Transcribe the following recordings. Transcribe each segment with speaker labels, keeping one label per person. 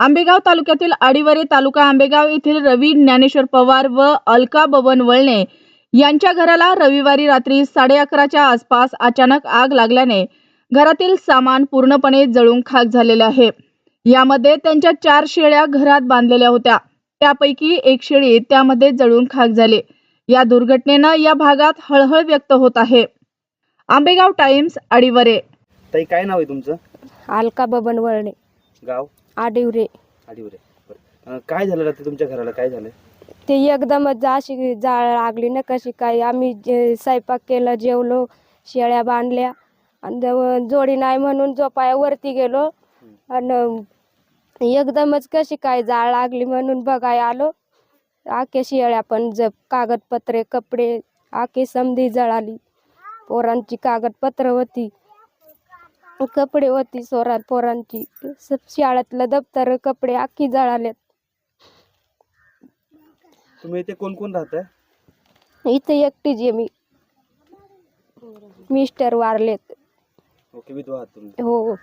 Speaker 1: आंबेगाव तालुक्यातील आडिवरे तालुका आंबेगाव येथील रवी ज्ञानेश्वर पवार व अलका बबन वळणे यांच्या घराला रविवारी रात्री साडे अकराच्या आसपास अचानक आग लागल्याने घरातील सामान पूर्णपणे जळून खाक झालेले आहे. यामध्ये त्यांच्या चार शेळ्या घरात बांधलेल्या होत्या. त्यापैकी एक शेळी त्यामध्ये जळून खाक झाली. या दुर्घटनेनं या भागात हळहळ व्यक्त होत आहे. आंबेगाव टाइम्स आडिवरे.
Speaker 2: ताई काय नाव आहे तुमचं?
Speaker 3: अलका बबन वळणे.
Speaker 2: गाव?
Speaker 3: आडिवरे.
Speaker 2: आडिवरे. बरं. अं, काय झालं रात्री तुमच्या घराला? काय झालं?
Speaker 3: ते एकदमच अशी जाळ लागली ना कशी काय. आम्ही जे स्वयंपाक केलं जेवलो शेळ्या बांधल्या. आणि जव- जोडी नाही म्हणून झोपाया वरती गेलो. आणि एकदमच कशी काय जाळ लागली म्हणून बघाय आलो. आखे शेळ्या पण ज कागदपत्रे कपडे आखे समधी जळाली. पोरांची कागदपत्र होती. कपडे होती सोरा पोरांची. शाळेतलं दप्तर कपडे आखी जळालेत.
Speaker 2: तुम्ही इथे कोण कोण राहताय
Speaker 3: इथे एकटीच आहे मी. मिस्टर वारलेत.
Speaker 2: ओके विधवा आहात तुम्ही.
Speaker 3: हो.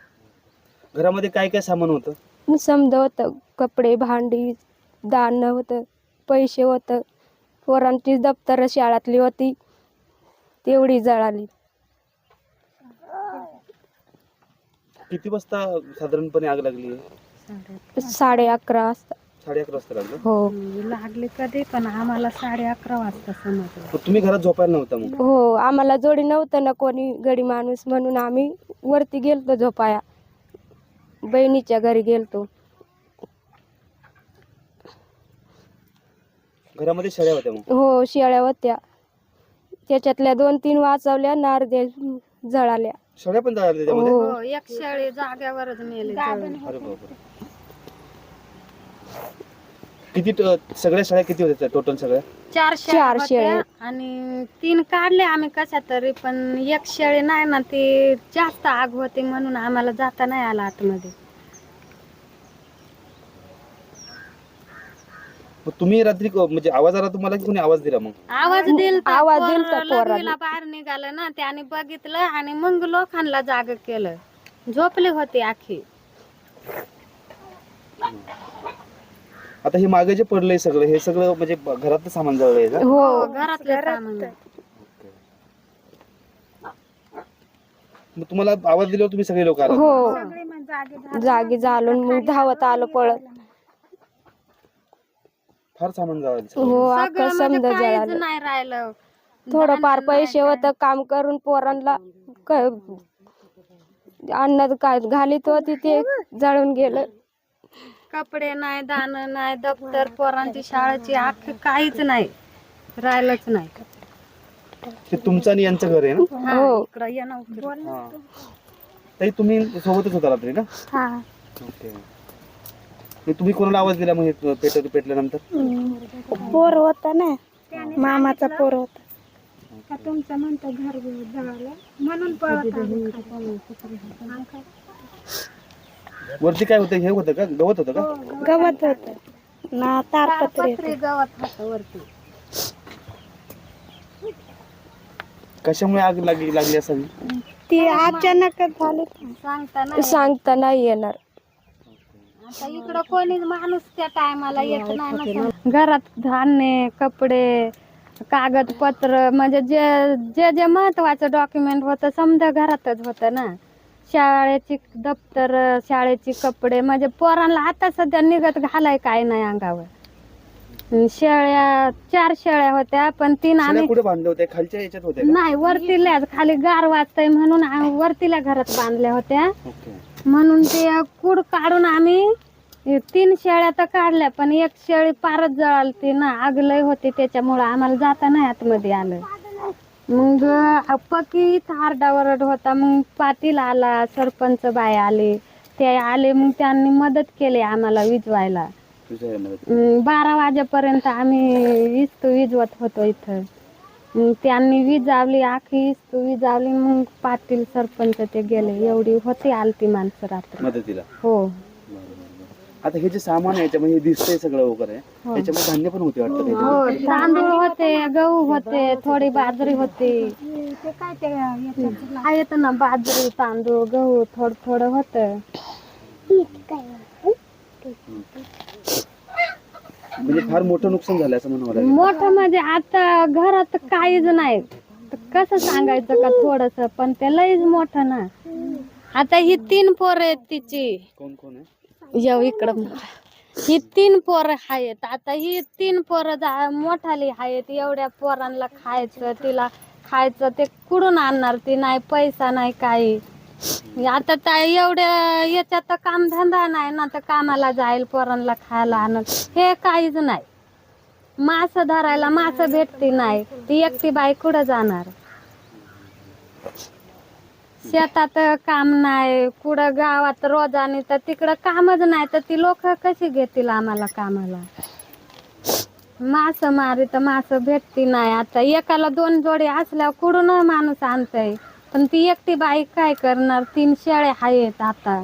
Speaker 2: घरामध्ये काय काय सामान होतं?
Speaker 3: समजा होतं कपडे भांडी दान होतं पैसे होतं. पोरांची दप्तर शाळातली होती तेवढी जळाली.
Speaker 2: किती वाजता साधारणपणे आग लागली
Speaker 3: साडे अकरा वाजता.
Speaker 2: साडे अकरा वाजता लागलं?
Speaker 3: हो.
Speaker 4: लागले कधी पण आम्हाला साडे अकरा वाजता समजलं.
Speaker 2: मग तुम्ही घरात झोपायला नव्हता मग?
Speaker 3: हो आम्हाला जोडी नव्हतं ना कोणी गडी माणूस म्हणून आम्ही वरती गेलतो झोपाया. बहिणीच्या घरी गेलतो.
Speaker 2: घरामध्ये शेळ्या होत्या मग?
Speaker 3: हो शेळ्या होत्या. त्याच्यातल्या दोन तीन वाचवल्या नारदे जळाल्या
Speaker 2: शेळ्या पण त्याच्यामध्ये?
Speaker 3: हो
Speaker 4: हो एक शेळी जाग्यावरच मेले जळून.
Speaker 2: अरे बापरे. किती ट- सगळ्या शेळ्या किती होत्या टोटल सगळ्या?
Speaker 4: चार
Speaker 3: चार
Speaker 4: शेळ्या
Speaker 3: शेळ्या.
Speaker 4: होत्या आणि तीन काढले आम्ही कशा तरी पण एक शेळी नाही ना ती जास्त आग होती म्हणून आम्हाला जाता नाही आला आतमध्ये.
Speaker 2: मग तुम्ही रात्री क- म्हणजे आवाज आला तुम्हाला की कोणी आवाज दिला मग?
Speaker 4: आवाज दिलता
Speaker 3: आवाज
Speaker 4: पोर
Speaker 3: दिलता पोराला.
Speaker 4: लघवीला बाहेर निघालं ना त्याने बघितलं आणि मग लोकांना जाग केलं. झोपले होते आखी.
Speaker 2: आता हे मागे जे पडलंय सगळं हे सगळं म्हणजे ब- घरातलं सामान जळलंय का?
Speaker 3: हो
Speaker 4: घरातलं सामान.
Speaker 2: मग तुम्हाला आवाज दिल्यावर तुम्ही सगळे लोक आला.
Speaker 3: हो. जागी झालो मग धावत आलो पळत.
Speaker 2: फार सामान जळालं
Speaker 3: हो
Speaker 4: सगळं म्हणजे काहीच नाही राहिलं.
Speaker 3: थोडंफार पैसे होतं काम करून पोरांना क- अन्नात काय घालीत होती ते जळून गेलं.
Speaker 4: कपडे नाही दान नाही दप्तर पोरांची शाळेची अख्खी काहीच नाही. राहिलंच नाही.
Speaker 2: ते तुमचं आणि यांचं घर आहे ना?
Speaker 3: हो
Speaker 4: इकडं ये ना इकडं.
Speaker 2: हा. ताई तुम्ही सोबतच होता रात्री ना?
Speaker 3: हा.
Speaker 2: ओके. मग तुम्ही कोणाला आवाज दिला मग पेट पेटल्यानंतर?
Speaker 3: पोर होता ना. मामाचा पोर होता.
Speaker 2: वरती काय होतं? हे होतं का? गवत होतं का?
Speaker 3: गवत होत. ना तारपत्री
Speaker 4: पत्री गवत होतं वरती.
Speaker 2: कशामुळे आग लागली लागली असावी?
Speaker 3: ती अचानक झाली.
Speaker 4: सांगता नाही
Speaker 3: सांगता नाही येणार.
Speaker 4: आता इकडं कोणीच माणूस त्या टायमाला येत नाही ना घरात धान्य कपडे कागदपत्र म्हणजे जे जे जे महत्वाचं डॉक्युमेंट होतं समजा घरातच होतं ना. शाळेची दप्तर शाळेची कपडे म्हणजे पोरांना आता सध्या निघत घालाय काय नाही अंगावर. शेळ्या चार शेळ्या होत्या पण तीन आम्ही
Speaker 2: कुठे बांधल्या होत्या? खालच्या याच्यात होत्या का?
Speaker 4: नाही वरतील्याच खाली गार वाजतंय म्हणून आम्ही वरतील्या घरात बांधल्या होत्या.
Speaker 2: ओके.
Speaker 4: म्हणून ते कूड काढून आम्ही हे तीन शेळ्या तर काढल्या पण एक शेळी पारच जळालती ना. आग लय होती त्याच्यामुळं आम्हाला जाता नाही आतमध्ये आलं. मग पकी इथं आरडाओरड होता. मग पाटील आला सरपंच बाय आले. ते आले मग त्यांनी मदत केली आम्हाला विजवायला. बारा वाजेपर्यंत आम्ही इस्तू विजवत होतो इथं. मग त्यांनी विजावली आखी इस्तू विजावली. मग पाटील सरपंच ते गेले. एवढी होती आलती माणसं रात्री.
Speaker 2: मदतीला?
Speaker 4: हो.
Speaker 2: आता हे जे सामान आहे याच्यामध्ये हे दिसतंय सगळं वगैरे. त्याच्यामध्ये धान्य पण होते वाटतं त्याच्यामध्ये.
Speaker 4: हो तांदूळ होते गहू होते थोडी बाजरी होती. आहेत ना बाजरी तांदूळ गहू थोडं थोडं होतं.
Speaker 2: म्हणजे फार मोठं नुकसान झालं असं म्हणावं लागेल.
Speaker 4: मोठं म्हणजे आता घरात काहीच नाही. तर कसं सांगायचं का थोडस? पण ते लईच मोठं ना. आता ही तीन पोरं आहेत तिची.
Speaker 2: कोण कोण आहे?
Speaker 4: येऊ इकडं. ही तीन पोरं आहेत आता ही तीन पोरं जा मोठाली आहेत एवढ्या पोरांना खायचं तिला खायचं ते कुठून आणणार? ती नाही पैसा नाही काही. आता त्या एवढ्या याच्यात तर कामधंदा नाही ना तर कामाला जाईल पोरांना खायला आणत हे काहीच नाही. मास धरायला मास भेटती नाही. ती एकटी बाई कुठं जाणार? शेतात काम नाही कुठं गावात रोजानी तर तिकडं कामच नाही तर ती लोक कशी घेतील आम्हाला कामाला? मास मारी तर मास भेटती नाही. आता एकाला दोन जोडी असल्यावर कुठून माणूस आणतय? पण ती एकटी बाई काय करणार? तीन शेळ्या आहेत आता.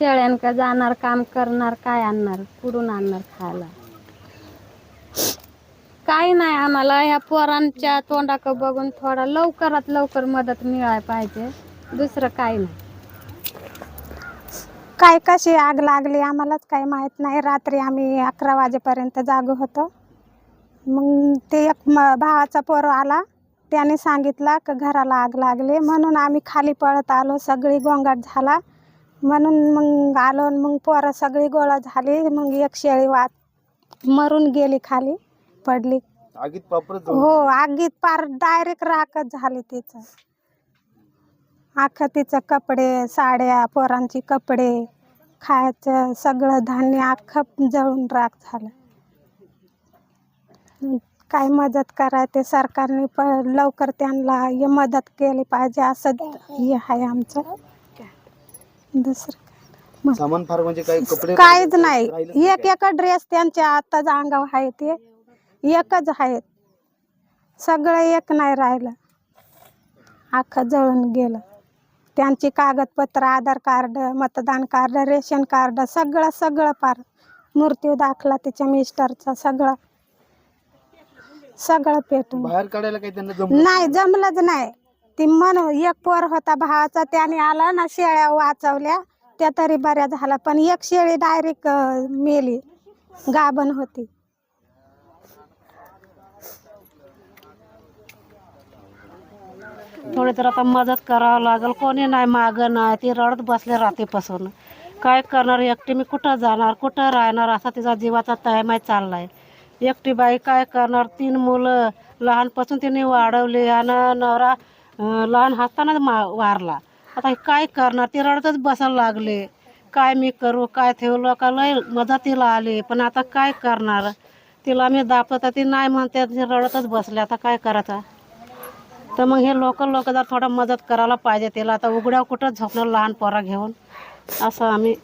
Speaker 4: शेळ्यांकडे जाणार काम करणार काय आणणार? कुठून आणणार खायला? काही नाही आम्हाला. ह्या पोरांच्या तोंडाकडे बघून थोडा लवकरात लवकर मदत मिळाय पाहिजे. दुसरं काही नाही.
Speaker 5: काय कशी आग लागली आम्हालाच काही माहीत नाही. रात्री आम्ही अकरा वाजेपर्यंत जाग होतो. मग ते एक म भावाचा पोर आला. त्याने सांगितला की घराला आग लागली. म्हणून आम्ही खाली पळत आलो. सगळी गोंगाट झाला. म्हणून मग आलो आणि मग पोरं सगळी गोळा झाली. मग एक शेळी वाट मरून गेली खाली पडली.
Speaker 2: आगीत
Speaker 5: हो आगीत पार डायरेक्ट राखच झाली तिचं. अख्खं तिचं कपडे साड्या पोरांची कपडे खायचं सगळं धान्य अख्खं जळून राख झालं. काय मदत करा ते सरकारने प लवकर त्यांना हे मदत केली पाहिजे असं हे आहे आमचं. दुसरं
Speaker 2: सामान फार म्हणजे काय कपडे
Speaker 5: काहीच नाही. एक? एक ड्रेस त्यांच्या आत्ताच अंगावर आहे ते. एकच आहेत. सगळं एक नाही राहिलं. अख्खं जळून गेलं. त्यांची कागदपत्र आधार कार्ड मतदान कार्ड रेशन कार्ड सगळं सगळं पार मृत्यू दाखला तिच्या मिस्टरचा सगळं. सगळं पेटून.
Speaker 2: बाहेर काढायला काही त्यांना जमलं
Speaker 5: नाही जमलंच नाही. ती म्हण एक पोर होता भावाचा त्याने आला ना शेळ्या वाचवल्या त्या तरी बऱ्या झाल्या. पण एक शेळी डायरेक्ट मेली गाभण होती.
Speaker 6: थोडी तर आता मदत करावं लागेल. कोणी नाही मागं नाही. ती रडत बसले रात्रीपासून. काय करणार? एकटी मी कुठं जाणार? कुठं राहणार? असा तिचा जीवाचा तयमाय चाललाय. एकटी बाई काय करणार? तीन मुलं. लहानपासून तिने वाढवली आणि नवरा लहान असतानाच मा वारला. आता हे काय करणार? ती रडतच बसायला लागले. काय मी करू? काय ठेवलं? का लय मदतीला आली? पण आता काय करणार? तिला मी दापत ती नाही म्हणते. ती रडतच बसले. आता काय करायचं? तर मग हे लोकल लोक जर थोडं मदत करायला पाहिजे त्याला. आता उघड्या कुठं झोपणार लहान पोरा घेऊन? असं आम्ही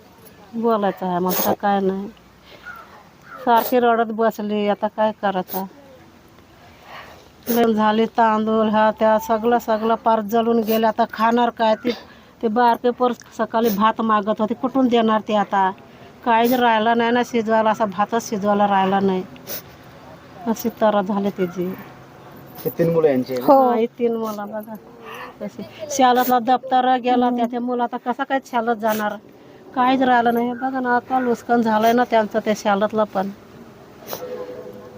Speaker 6: बोलायचं आहे. मग काय नाही. सारखी रडत बसली. आता काय करायचं? झाली तांदूळ ह्या त्या सगळं सगळं पार जळून गेले. आता खाणार काय? ते ते बारके पोर सकाळी भात मागत होते. कुठून देणार ते आता? काहीच राहिलं नाही ना शिजवायला. असा भातच शिजवायला राहिला नाही. अशी तर झाली त्याची.
Speaker 2: हे तीन मुलं यांचे
Speaker 5: हो.
Speaker 6: तीन मुलं बघा. शाळेतला दप्तर गेला त्याच्या मुलं आता कसा काय शाळेत जाणार? काहीच राहिलं नाही. बघा ना आता नुकसान झालंय ना त्यांचं त्या शाळेतलं पण.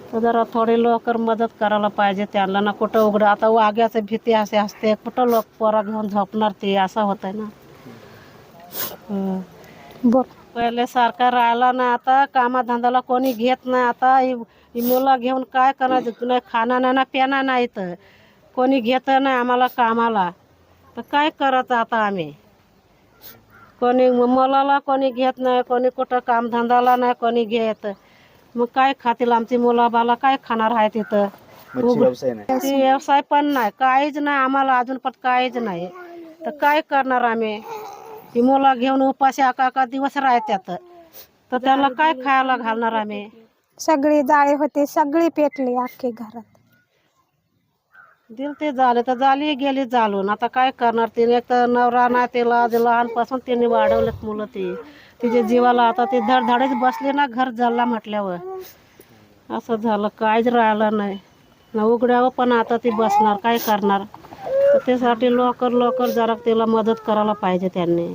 Speaker 6: तर जरा थोडी लवकर मदत करायला पाहिजे त्यांना ना. कुठं उघडं आता वाघ्याचं भीती असे असते. कुठं लोक पोरा घेऊन झोपणार ते असं होतंय ना.
Speaker 5: बोल
Speaker 6: पहिले सारखा राहिला ना आता कामाधंद्याला कोणी घेत नाही. आता ही मुलं घेऊन काय करायचं? नाही खाना नाही ना प्याना नाही तर कोणी घेत नाही आम्हाला कामाला. तर काय करायचं आता आम्ही? कोणी मुलाला कोणी घेत नाही कोणी कुठं कामधंद्याला नाही कोणी घेत. मग काय खातील आमची मुलं बाला काय खाणार आहे तिथं?
Speaker 2: व्यवसाय नाही.
Speaker 6: ते व्यवसाय पण नाही. काहीच नाही आम्हाला अजून पण काहीच नाही. तर काय करणार आम्ही? ही मुलं घेऊन उपाशी आका आका दिवस राहत्यात तर त्याला काय खायला घालणार आम्ही?
Speaker 5: सगळी जाळी होते सगळे पेटले अख्खे घरात.
Speaker 6: दिल ते झाले तर झाली गेली चालून. आता काय करणार तिने? एक तर नवरा नाही तिला आज लहानपासून तिने वाढवलेत मुलं ती. तिच्या जीवाला आता ते धडधडच बसले ना घर जळला म्हटल्यावर. असं झालं काहीच राहिलं नाही. ना उघड्यावर पण आता ती बसणार काय करणार? तर त्यासाठी लवकर लवकर जरा तिला मदत करायला पाहिजे त्यांनी.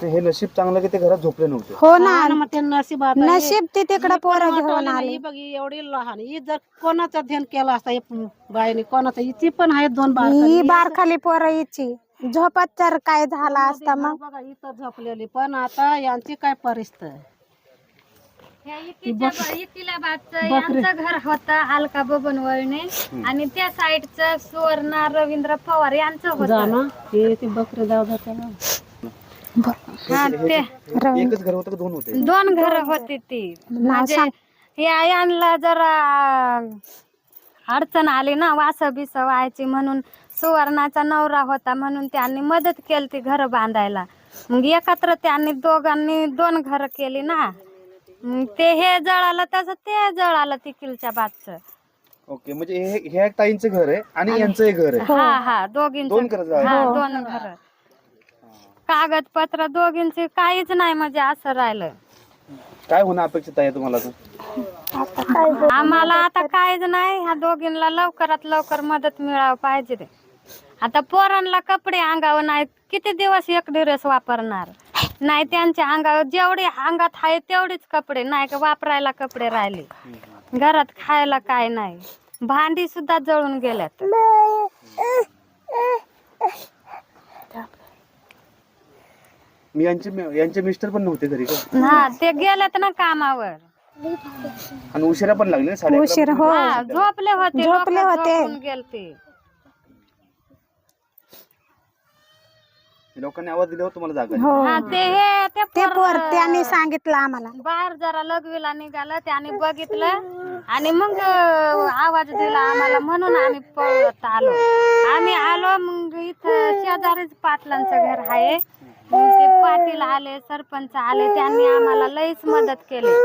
Speaker 2: ते हे नशीब चांगलं की ते घरात झोपले नव्हते.
Speaker 5: हो ना.
Speaker 6: ना, मग ते नशीब आता हे-
Speaker 5: नशीब ती तिकडं
Speaker 6: ही पण
Speaker 5: पोरं
Speaker 6: मोठं
Speaker 5: घेऊन
Speaker 6: आली. ही बघ ही एवढी लहान. ही जर कोणाचा ध्यान केला असता हे बाईने कोणाचा हिची पण आहेत दोन बाळ
Speaker 5: ही बारखाली पोरं हिची. झोपत तर काय झाला असता मग?
Speaker 6: बघा इथं झोपलेली. पण आता यांची काय परिस्थिती? आहे?
Speaker 4: ह्या इकीच्या इकिलाबादचं यांचं घर होतं अलका बबन वळणे. आणि त्या साईडचं सुवर्णा रवींद्र पवार यांचं होतं.
Speaker 6: ना. हे ते बकरे जाऊ जाते ना.
Speaker 4: हा ते
Speaker 2: एकच घर होतं का दोन होते?
Speaker 4: दोन घर होती ती. म्हणजे जरा अडचण आली ना वास बिस व्हायची म्हणून. सुवर्णाचा नवरा होता म्हणून त्यांनी मदत केली ती घर बांधायला. मग एकत्र त्यांनी दोघांनी दोन घर केली ना. मग ते हे जळालं तसं ते जळालं ती किलच्या बादचं.
Speaker 2: ओके म्हणजे हे ताईंचं घर आहे आणि यांचं एक घर आहे.
Speaker 4: हा हा दोघींच
Speaker 2: दोन घरं झाली.
Speaker 4: हा. दोन घर. कागदपत्र दोघींचे काहीच नाही म्हणजे असं राहिलं.
Speaker 2: काय होणं अपेक्षित आहे तुम्हाला आता?
Speaker 4: आम्हाला आता काहीच नाही. ह्या दोघींना लवकरात लवकर मदत मिळावं पाहिजे. ते आता पोरांना कपडे अंगावर नाहीत किती दिवस एक ड्रेस वापरणार? नाही त्यांच्या अंगावर जेवढे अंगात आहे तेवढेच कपडे. नाही का वापरायला कपडे राहिले. घरात खायला काय नाही. भांडी सुद्धा जळून गेल्यात.
Speaker 2: मी यांचे यांचे मिस्टर पण नव्हते घरी का
Speaker 4: हा ते गेलेत ना कामावर.
Speaker 2: आणि उशिरा पण लागले ना साडे अकरा
Speaker 5: उशीर हो.
Speaker 4: हा झोपले होते
Speaker 5: झोपले
Speaker 4: लोकं
Speaker 5: होते.
Speaker 4: झोपून गेलते.
Speaker 2: लोकांनी आवाज दिल्यावर तुम्हाला जागा.
Speaker 5: हो.
Speaker 4: हा ते हे ते
Speaker 5: ते पोर
Speaker 4: पोरं-
Speaker 5: त्यांनी सांगितलं आम्हाला.
Speaker 4: बाहेर जरा लघवीला निघालं त्याने बघितलं. आणि मग अं, आवाज दिला आम्हाला म्हणून आम्ही पळत आलो. आम्ही आलो मग इथं शेजारीच पाटलांचं घर आहे. ते पाटील आले सरपंच आले त्यांनी आम्हाला लईच मदत केली.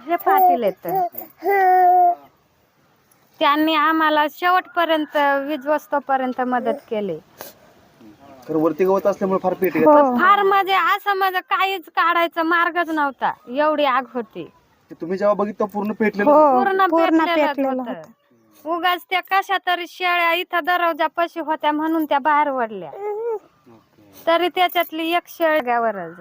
Speaker 4: हे पाटील येत त्यांनी आम्हाला शेवटपर्यंत वीज वस्तूपर्यंत मदत केली.
Speaker 2: खरं वरती गवत असल्यामुळे फार पेट
Speaker 5: हो.
Speaker 4: फार म्हणजे असं म्हणजे काहीच काढायचा मार्गच नव्हता. एवढी आग होती.
Speaker 2: तुम्ही जेव्हा बघितलं पूर्ण पेटलेलं
Speaker 5: हो
Speaker 4: पूर्ण
Speaker 5: पूर्ण
Speaker 4: पेटलेलं. होतं. उगाच त्या कशा तरी शेळ्या इथं दरवाजा पशी होत्या म्हणून त्या बाहेर वडल्या तरी त्याच्यातली एक शेळ्यावरच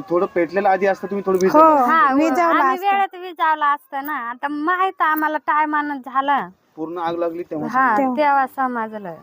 Speaker 2: थोडं पेटलेलं आधी असतं तुम्ही थोडं
Speaker 5: हो
Speaker 4: हा
Speaker 5: विजावला
Speaker 4: आम्ही
Speaker 5: असतं.
Speaker 4: वेळेत विजावला असतं ना. आता माहीत आम्हाला टायमानं झालं.
Speaker 2: पूर्ण आग लागली तेव्हा
Speaker 4: हा तेव्हा समजलं.